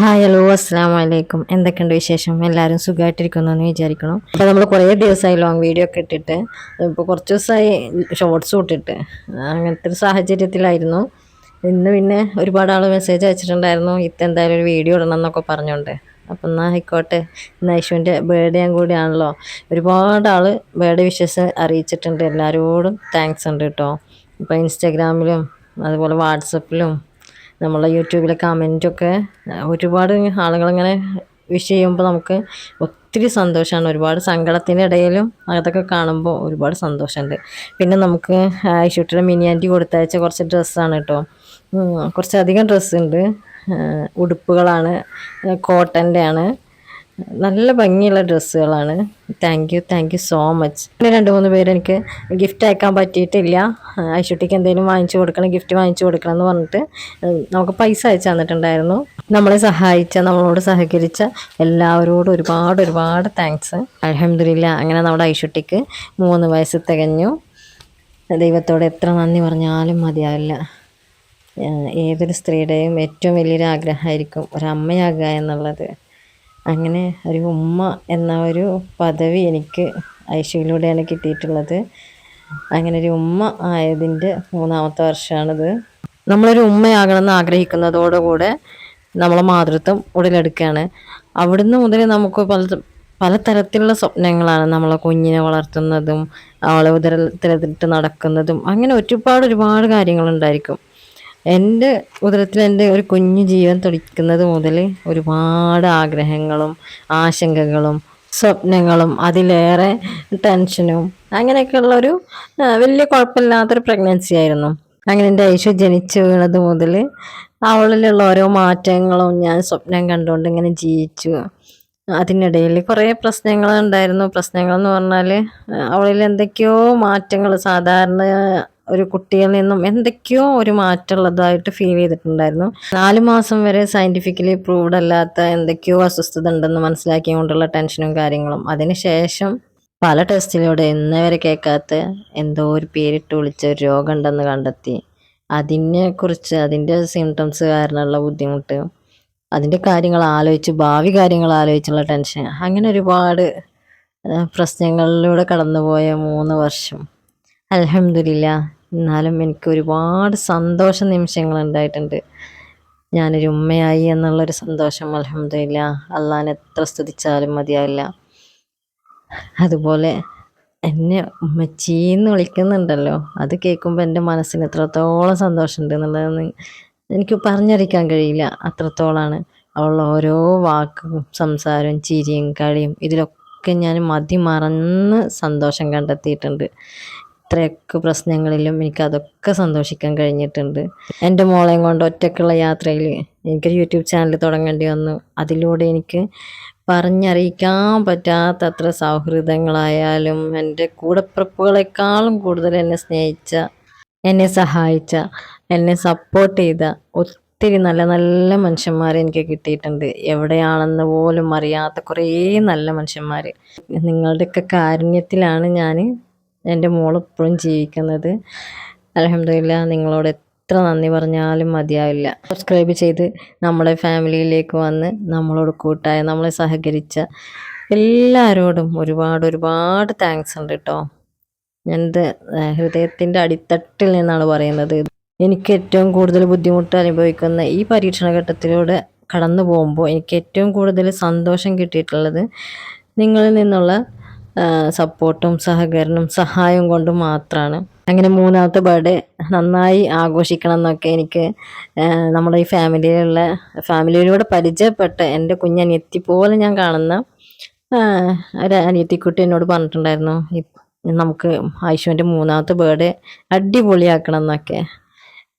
Hi hello അസ്സാം വലൈക്കും എന്തൊക്കെയുണ്ട് വിശേഷം? എല്ലാവരും സുഖമായിട്ടിരിക്കുന്നു എന്ന് വിചാരിക്കണം അപ്പോൾ നമ്മൾ കുറേ ദിവസമായി ലോങ് വീഡിയോ ഒക്കെ ഇട്ടിട്ട്. ഇപ്പോൾ കുറച്ച് ദിവസമായി ഷോർട്സും ഇട്ടിട്ട്. അങ്ങനത്തെ ഒരു സാഹചര്യത്തിലായിരുന്നു. ഇന്ന് പിന്നെ ഒരുപാട് ആൾ മെസ്സേജ് അയച്ചിട്ടുണ്ടായിരുന്നു. ഇത്ത എന്തായാലും ഒരു വീഡിയോ ഇടണം എന്നൊക്കെ പറഞ്ഞുകൊണ്ട് അപ്പം എന്നാൽ ആയിക്കോട്ടെ. ഇന്ന് ഐശുവിന്റെ ബർത്ത്ഡേയും കൂടിയാണല്ലോ ഒരുപാട് ആൾ ബേർഡേ വിഷസ് അറിയിച്ചിട്ടുണ്ട്. എല്ലാവരോടും താങ്ക്സ് ഉണ്ട് കേട്ടോ ഇപ്പോൾ ഇൻസ്റ്റാഗ്രാമിലും അതുപോലെ വാട്സപ്പിലും നമ്മളെ യൂട്യൂബിലെ കമന്റൊക്കെ ഒരുപാട് ആളുകളിങ്ങനെ വിഷ് ചെയ്യുമ്പോൾ നമുക്ക് ഒത്തിരി സന്തോഷമാണ് ഒരുപാട് സങ്കടത്തിന്റെ ഇടയിലും അതൊക്കെ കാണുമ്പോൾ ഒരുപാട് സന്തോഷമുണ്ട്. പിന്നെ നമുക്ക് ഐഷുട്ടിയുടെ മിനി ആന്റി കൊടുത്തയച്ച കുറച്ച് ഡ്രസ്സാണ് കേട്ടോ. കുറച്ചധികം ഡ്രസ്സുണ്ട്. ഉടുപ്പുകളാണ് കോട്ടന്റെ ആണ് നല്ല ഭംഗിയുള്ള ഡ്രസ്സുകളാണ്. Thank you thank you so much പിന്നെ രണ്ട് മൂന്ന് പേര് എനിക്ക് ഗിഫ്റ്റ് അയക്കാൻ പറ്റിയിട്ടില്ല. ഐശുട്ടിക്ക് എന്തെങ്കിലും വാങ്ങിച്ചു കൊടുക്കണം ഗിഫ്റ്റ് വാങ്ങിച്ചു കൊടുക്കണം എന്ന് പറഞ്ഞിട്ട് നമുക്ക് പൈസ അയച്ചു തന്നിട്ടുണ്ടായിരുന്നു. നമ്മളെ സഹായിച്ച നമ്മളോട് സഹകരിച്ച എല്ലാവരോടും ഒരുപാട് ഒരുപാട് താങ്ക്സ് അലഹമില്ല അങ്ങനെ നമ്മുടെ ഐശുട്ടിക്ക് മൂന്ന് വയസ്സ് തികഞ്ഞു. ദൈവത്തോട് എത്ര നന്ദി പറഞ്ഞാലും മതിയാവില്ല. ഏതൊരു സ്ത്രീയുടെയും ഏറ്റവും വലിയൊരു ആഗ്രഹമായിരിക്കും ഒരമ്മയാകുക എന്നുള്ളത്. അങ്ങനെ ഒരു ഉമ്മ എന്ന ഒരു പദവി എനിക്ക് ഐശുവിലൂടെയാണ് കിട്ടിയിട്ടുള്ളത്. അങ്ങനെ ഒരു ഉമ്മ ആയതിന്റെ മൂന്നാമത്തെ വർഷമാണിത്. നമ്മളൊരു ഉമ്മയാകണമെന്ന് ആഗ്രഹിക്കുന്നതോടുകൂടെ നമ്മളെ മാതൃത്വം ഉടലെടുക്കുകയാണ്. അവിടുന്ന് മുതൽ നമുക്ക് പല പലതരത്തിലുള്ള സ്വപ്നങ്ങളാണ് നമ്മളെ കുഞ്ഞിനെ വളർത്തുന്നതും അവളെ ഉദരത്തിലിട്ട് നടക്കുന്നതും അങ്ങനെ ഒരുപാട് ഒരുപാട് കാര്യങ്ങളുണ്ടായിരിക്കും. എന്റെ ഉദരത്തിൽ എന്റെ ഒരു കുഞ്ഞു ജീവൻ തുടിക്കുന്നത് മുതൽ ഒരുപാട് ആഗ്രഹങ്ങളും ആശങ്കകളും സ്വപ്നങ്ങളും അതിലേറെ ടെൻഷനും അങ്ങനെയൊക്കെയുള്ള ഒരു വലിയ കുഴപ്പമില്ലാത്തൊരു പ്രഗ്നൻസി ആയിരുന്നു. അങ്ങനെ എന്റെ ഐശു ജനിച്ചു വീണത് മുതൽ അവളിലുള്ള ഓരോ മാറ്റങ്ങളും ഞാൻ സ്വപ്നം കണ്ടുകൊണ്ട് ഇങ്ങനെ ജീവിച്ചു. അതിനിടയിൽ കുറേ പ്രശ്നങ്ങൾ ഉണ്ടായിരുന്നു പ്രശ്നങ്ങൾ എന്ന് പറഞ്ഞാൽ അവളിൽ എന്തൊക്കെയോ മാറ്റങ്ങൾ സാധാരണ ഒരു കുട്ടിയിൽ നിന്നും എന്തൊക്കെയോ ഒരു മാറ്റമുള്ളതായിട്ട് ഫീൽ ചെയ്തിട്ടുണ്ടായിരുന്നു. നാല് മാസം വരെ സയന്റിഫിക്കലി പ്രൂവ്ഡ് അല്ലാത്ത എന്തൊക്കെയോ അസ്വസ്ഥത ഉണ്ടെന്ന് മനസ്സിലാക്കിക്കൊണ്ടുള്ള ടെൻഷനും കാര്യങ്ങളും. അതിനുശേഷം പല ടെസ്റ്റിലൂടെ ഇന്ന് വരെ കേൾക്കാത്ത എന്തോ ഒരു പേരിട്ട് വിളിച്ച ഒരു രോഗം ഉണ്ടെന്ന് കണ്ടെത്തി. അതിനെ കുറിച്ച് അതിന്റെ സിംറ്റംസ് കാരണമുള്ള ബുദ്ധിമുട്ട് അതിന്റെ കാര്യങ്ങൾ ആലോചിച്ച് ഭാവി കാര്യങ്ങൾ ആലോചിച്ചുള്ള ടെൻഷൻ അങ്ങനെ ഒരുപാട് പ്രശ്നങ്ങളിലൂടെ കടന്നുപോയ മൂന്ന് വർഷം. അലഹമില്ല എന്നാലും എനിക്ക് ഒരുപാട് സന്തോഷ നിമിഷങ്ങൾ ഉണ്ടായിട്ടുണ്ട്. ഞാനൊരു ഉമ്മയായി എന്നുള്ളൊരു സന്തോഷം അലഹമില്ല അള്ളാൻ എത്ര സ്തുതിച്ചാലും മതിയാവില്ല. അതുപോലെ എന്നെ ഉമ്മച്ചീന്ന് വിളിക്കുന്നുണ്ടല്ലോ. അത് കേൾക്കുമ്പോൾ എന്റെ മനസ്സിന് എത്രത്തോളം സന്തോഷമുണ്ട് എന്നുള്ളതെന്ന് എനിക്ക് പറഞ്ഞറിയിക്കാൻ കഴിയില്ല. അത്രത്തോളമാണ് അവളുടെ ഓരോ വാക്കും സംസാരവും ചിരിയും കളിയും ഇതിലൊക്കെ ഞാൻ മതി മറന്ന് സന്തോഷം കണ്ടെത്തിയിട്ടുണ്ട്. ഇത്രയൊക്കെ പ്രശ്നങ്ങളിലും എനിക്ക് അതൊക്കെ സന്തോഷിക്കാൻ കഴിഞ്ഞിട്ടുണ്ട്. എന്റെ മോളെയും കൊണ്ട് ഒറ്റയ്ക്കുള്ള യാത്രയിൽ എനിക്ക് യൂട്യൂബ് ചാനൽ തുടങ്ങേണ്ടി വന്നു. അതിലൂടെ എനിക്ക് പറഞ്ഞറിയിക്കാൻ പറ്റാത്തത്ര സൗഹൃദങ്ങളായാലും എന്റെ കൂടപ്പിറപ്പുകളെക്കാളും കൂടുതൽ എന്നെ സ്നേഹിച്ച എന്നെ സഹായിച്ച എന്നെ സപ്പോർട്ട് ചെയ്ത ഒത്തിരി നല്ല നല്ല മനുഷ്യന്മാർ എനിക്ക് കിട്ടിയിട്ടുണ്ട്. എവിടെയാണെന്ന് പോലും അറിയാത്ത കുറേ നല്ല മനുഷ്യന്മാർ നിങ്ങളുടെയൊക്കെ കാരുണ്യത്തിലാണ് ഞാൻ എന്റെ മോൾ ഇപ്പോഴും ജീവിക്കുന്നത്. അലഹമില്ല നിങ്ങളോട് എത്ര നന്ദി പറഞ്ഞാലും മതിയാവില്ല. സബ്സ്ക്രൈബ് ചെയ്ത് നമ്മുടെ ഫാമിലിയിലേക്ക് വന്ന് നമ്മളോട് കൂട്ടായ നമ്മളെ സഹകരിച്ച എല്ലാവരോടും ഒരുപാട് ഒരുപാട് താങ്ക്സ് ഉണ്ട് കേട്ടോ എന്റെ ഹൃദയത്തിന്റെ അടിത്തട്ടിൽ നിന്നാണ് പറയുന്നത്. എനിക്ക് ഏറ്റവും കൂടുതൽ ബുദ്ധിമുട്ട് അനുഭവിക്കുന്ന ഈ പരീക്ഷണ ഘട്ടത്തിലൂടെ കടന്നു പോകുമ്പോൾ എനിക്ക് ഏറ്റവും കൂടുതൽ സന്തോഷം കിട്ടിയിട്ടുള്ളത് നിങ്ങളിൽ നിന്നുള്ള സപ്പോർട്ടും സഹകരണവും സഹായവും കൊണ്ട് മാത്രമാണ് അങ്ങനെ മൂന്നാമത്തെ ബർത്ത്ഡേ നന്നായി ആഘോഷിക്കണം എന്നൊക്കെ എനിക്ക് നമ്മുടെ ഈ ഫാമിലിയിലുള്ള ഫാമിലിയിലൂടെ പരിചയപ്പെട്ട എന്റെ കുഞ്ഞനിയത്തി പോലെ ഞാൻ കാണുന്ന ഒരു അനിയത്തിക്കുട്ടി എന്നോട് പറഞ്ഞിട്ടുണ്ടായിരുന്നു നമുക്ക് ആയിഷുവിന്റെ മൂന്നാമത്തെ ബർത്ത്ഡേ അടിപൊളിയാക്കണം എന്നൊക്കെ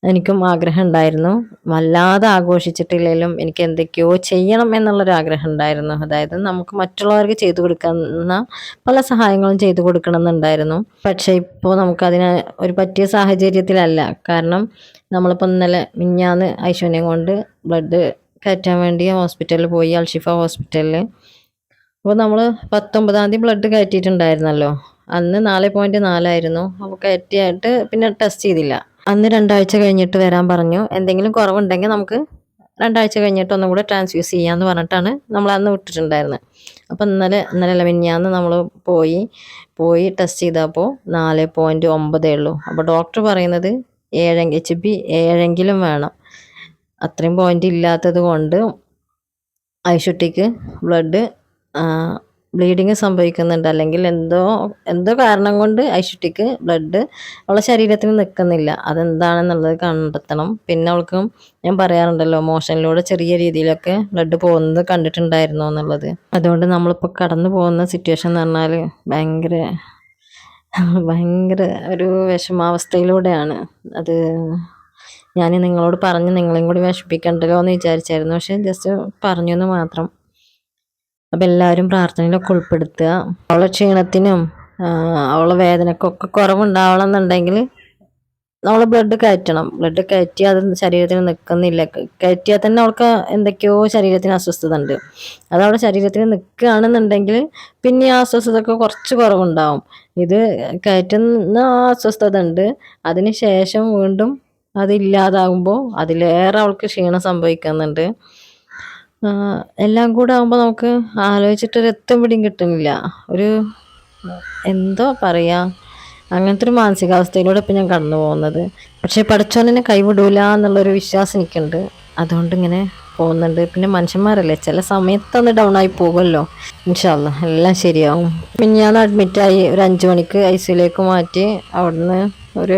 എനിക്കും ആഗ്രഹം ഉണ്ടായിരുന്നു വല്ലാതെ ആഘോഷിച്ചിട്ടില്ലെങ്കിലും എനിക്ക് എന്തൊക്കെയോ ചെയ്യണം എന്നുള്ളൊരു ആഗ്രഹം ഉണ്ടായിരുന്നു അതായത് നമുക്ക് മറ്റുള്ളവർക്ക് ചെയ്തു കൊടുക്കുന്ന പല സഹായങ്ങളും ചെയ്തു കൊടുക്കണം എന്നുണ്ടായിരുന്നു പക്ഷേ ഇപ്പോൾ നമുക്കതിന് ഒരു പറ്റിയ സാഹചര്യത്തിലല്ല. കാരണം നമ്മളിപ്പോൾ ഇന്നലെ മിഞ്ഞാന്ന് ഐശ്വര്യം കൊണ്ട് ബ്ലഡ് കയറ്റാൻ വേണ്ടി ഹോസ്പിറ്റലിൽ പോയി അൽഷിഫ ഹോസ്പിറ്റലിൽ. അപ്പോൾ നമ്മൾ പത്തൊമ്പതാം തീയതി ബ്ലഡ് കയറ്റിയിട്ടുണ്ടായിരുന്നല്ലോ. അന്ന് നാല് പോയിന്റ് നാലായിരുന്നു അപ്പോൾ കയറ്റിയായിട്ട് പിന്നെ ടെസ്റ്റ് ചെയ്തില്ല. അന്ന് രണ്ടാഴ്ച കഴിഞ്ഞിട്ട് വരാൻ പറഞ്ഞു. എന്തെങ്കിലും കുറവുണ്ടെങ്കിൽ നമുക്ക് രണ്ടാഴ്ച കഴിഞ്ഞിട്ട് ഒന്നും കൂടെ ട്രാൻസ്ഫ്യൂസ് ചെയ്യാമെന്ന് പറഞ്ഞിട്ടാണ് നമ്മൾ അന്ന് വിട്ടിട്ടുണ്ടായിരുന്നത്. അപ്പോൾ ഇന്നലെ ഇന്നലെ അല്ല മിനിഞ്ഞാന്ന് നമ്മൾ പോയി പോയി ടെസ്റ്റ് ചെയ്തപ്പോൾ നാല് പോയിന്റ് ഒമ്പതേ ഉള്ളൂ. അപ്പോൾ ഡോക്ടർ പറയുന്നത് ഏഴ് എച്ച് ബി ഏഴെങ്കിലും വേണം. അത്രയും പോയിന്റ് ഇല്ലാത്തത് കൊണ്ട് ഐഷുട്ടിക്ക് ബ്ലഡ് ബ്ലീഡിങ് സംഭവിക്കുന്നുണ്ട്. അല്ലെങ്കിൽ എന്തോ എന്തോ കാരണം കൊണ്ട് ഐഷുട്ടിക്ക് ബ്ലഡ് അവളെ ശരീരത്തിന് നിൽക്കുന്നില്ല. അതെന്താണെന്നുള്ളത് കണ്ടെത്തണം. പിന്നെ അവൾക്കും ഞാൻ പറയാറുണ്ടല്ലോ മോഷനിലൂടെ ചെറിയ രീതിയിലൊക്കെ ബ്ലഡ് പോകുന്നത് കണ്ടിട്ടുണ്ടായിരുന്നു എന്നുള്ളത്. അതുകൊണ്ട് നമ്മളിപ്പോൾ കടന്നു പോകുന്ന സിറ്റുവേഷൻ എന്ന് പറഞ്ഞാൽ ഭയങ്കര ഭയങ്കര ഒരു വിഷമാവസ്ഥയിലൂടെയാണ്. അത് ഞാൻ നിങ്ങളോട് പറഞ്ഞ് നിങ്ങളെയും കൂടി വിഷമിപ്പിക്കണ്ടല്ലോ എന്ന് വിചാരിച്ചായിരുന്നു. പക്ഷെ ജസ്റ്റ് പറഞ്ഞു എന്ന് മാത്രം. അപ്പം എല്ലാവരും പ്രാർത്ഥനയിലൊക്കെ ഉൾപ്പെടുത്തുക. അവളെ ക്ഷീണത്തിനും അവളെ വേദനക്കൊക്കെ കുറവുണ്ടാവണമെന്നുണ്ടെങ്കിൽ നമ്മൾ ബ്ലഡ് കയറ്റണം. ബ്ലഡ് കയറ്റി അത് ശരീരത്തിൽ നിൽക്കുന്നില്ല. കയറ്റിയാൽ തന്നെ അവൾക്ക് എന്തൊക്കെയോ ശരീരത്തിന് അസ്വസ്ഥത ഉണ്ട്. അത് അവളുടെ ശരീരത്തിന് നിൽക്കുകയാണെന്നുണ്ടെങ്കിൽ പിന്നെ ആ അസ്വസ്ഥതയൊക്കെ കുറച്ച് കുറവുണ്ടാവും. ഇത് കയറ്റുന്ന ആ അസ്വസ്ഥത ഉണ്ട്. അതിന് ശേഷം വീണ്ടും അതില്ലാതാകുമ്പോൾ അതിലേറെ അവൾക്ക് ക്ഷീണം സംഭവിക്കുന്നുണ്ട്. എല്ലാം കൂടെ ആകുമ്പോൾ നമുക്ക് ആലോചിച്ചിട്ടൊരു എത്തും പിടിയും കിട്ടുന്നില്ല. ഒരു എന്തോ പറയാ. അങ്ങനത്തെ ഒരു മാനസികാവസ്ഥയിലൂടെ ഇപ്പം ഞാൻ കടന്നു പോകുന്നത്. പക്ഷേ പഠിച്ചോനെ കൈവിടൂല എന്നുള്ളൊരു വിശ്വാസം എനിക്കുണ്ട്. അതുകൊണ്ട് ഇങ്ങനെ പോകുന്നുണ്ട്. പിന്നെ മനുഷ്യന്മാരല്ലേ ചില സമയത്ത് ഒന്ന് ഡൗൺ ആയി പോകുമല്ലോ. ഇൻഷാല്ല എല്ലാം ശരിയാവും. മിഞ്ഞാന്ന് അഡ്മിറ്റായി ഒരു അഞ്ച് മണിക്ക് ഐ സിയിലേക്ക് മാറ്റി. അവിടുന്ന് ഒരു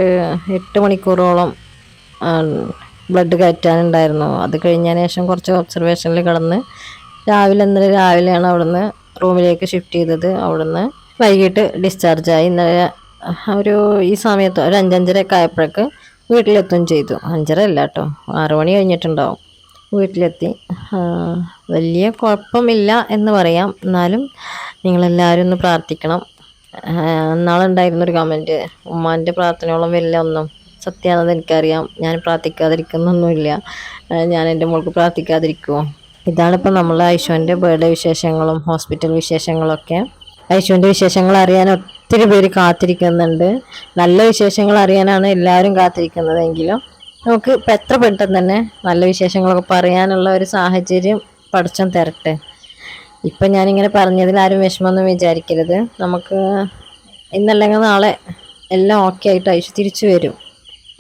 എട്ട് മണിക്കൂറോളം ബ്ലഡ് കയറ്റാനുണ്ടായിരുന്നു. അത് കഴിഞ്ഞതിന് ശേഷം കുറച്ച് ഒബ്സർവേഷനിൽ കിടന്ന് രാവിലെ ഇന്നലെ രാവിലെയാണ് അവിടുന്ന് റൂമിലേക്ക് ഷിഫ്റ്റ് ചെയ്തത്. അവിടുന്ന് വൈകിട്ട് ഡിസ്ചാർജായി ഇന്നലെ ഒരു ഈ സമയത്ത് ഒരു അഞ്ചഞ്ചരയൊക്കെ ആയപ്പോഴേക്ക് വീട്ടിലെത്തും ചെയ്തു. അഞ്ചര അല്ല കേട്ടോ. ആറു മണി കഴിഞ്ഞിട്ടുണ്ടാവും. വീട്ടിലെത്തി. വലിയ കുഴപ്പമില്ല എന്ന് പറയാം. എന്നാലും നിങ്ങളെല്ലാവരും ഒന്ന് പ്രാർത്ഥിക്കണം. എന്നാളുണ്ടായിരുന്നൊരു കമന്റ് ഉമ്മാന്റെ പ്രാർത്ഥനയോളം വലിയ ഒന്നും. സത്യമാണെന്ന് എനിക്കറിയാം. ഞാൻ പ്രാർത്ഥിക്കാതിരിക്കുന്നൊന്നുമില്ല. ഞാൻ എന്റെ മോൾക്ക് പ്രാർത്ഥിക്കാതിരിക്കുമോ ഇതാണിപ്പോൾ നമ്മൾ ഐശുവിന്റെ ബർത്ത്ഡേ വിശേഷങ്ങളും ഹോസ്പിറ്റൽ വിശേഷങ്ങളൊക്കെ. ഐശുവിന്റെ വിശേഷങ്ങൾ അറിയാൻ ഒത്തിരി പേര് കാത്തിരിക്കുന്നുണ്ട്. നല്ല വിശേഷങ്ങൾ അറിയാനാണ് എല്ലാവരും കാത്തിരിക്കുന്നതെങ്കിലും നമുക്ക് ഇപ്പം എത്ര പെട്ടെന്ന് തന്നെ നല്ല വിശേഷങ്ങളൊക്കെ പറയാനുള്ള ഒരു സാഹചര്യം പഠിച്ചം തരട്ടെ. ഇപ്പം ഞാനിങ്ങനെ പറഞ്ഞതിൽ ആരും വിഷമമൊന്നും വിചാരിക്കരുത്. നമുക്ക് ഇന്നല്ലെങ്കിൽ നാളെ എല്ലാം ഓക്കെ ആയിട്ട് ഐശു തിരിച്ചു വരും.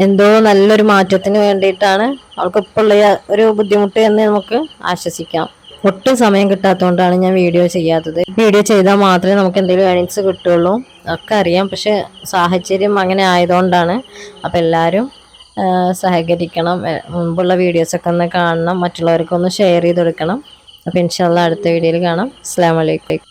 എന്തോ നല്ലൊരു മാറ്റത്തിന് വേണ്ടിയിട്ടാണ് അവൾക്ക് ഇപ്പോൾ ഒരു ബുദ്ധിമുട്ട് എന്ന് നമുക്ക് ആശ്വസിക്കാം. ഒട്ടും സമയം കിട്ടാത്തതുകൊണ്ടാണ് ഞാൻ വീഡിയോ ചെയ്യാത്തത്. വീഡിയോ ചെയ്താൽ മാത്രമേ നമുക്ക് എന്തെങ്കിലും ഏണിങ്സ് കിട്ടുള്ളൂ. ഒക്കെ അറിയാം. പക്ഷെ സാഹചര്യം അങ്ങനെ ആയതുകൊണ്ടാണ്. അപ്പം എല്ലാവരും സഹകരിക്കണം. മുമ്പുള്ള വീഡിയോസൊക്കെ ഒന്ന് കാണണം. മറ്റുള്ളവർക്കൊന്ന് ഷെയർ ചെയ്ത് കൊടുക്കണം. അപ്പോൾ ഇൻഷാല്ല അടുത്ത വീഡിയോയിൽ കാണാം. അസ്സാം വലൈക്കും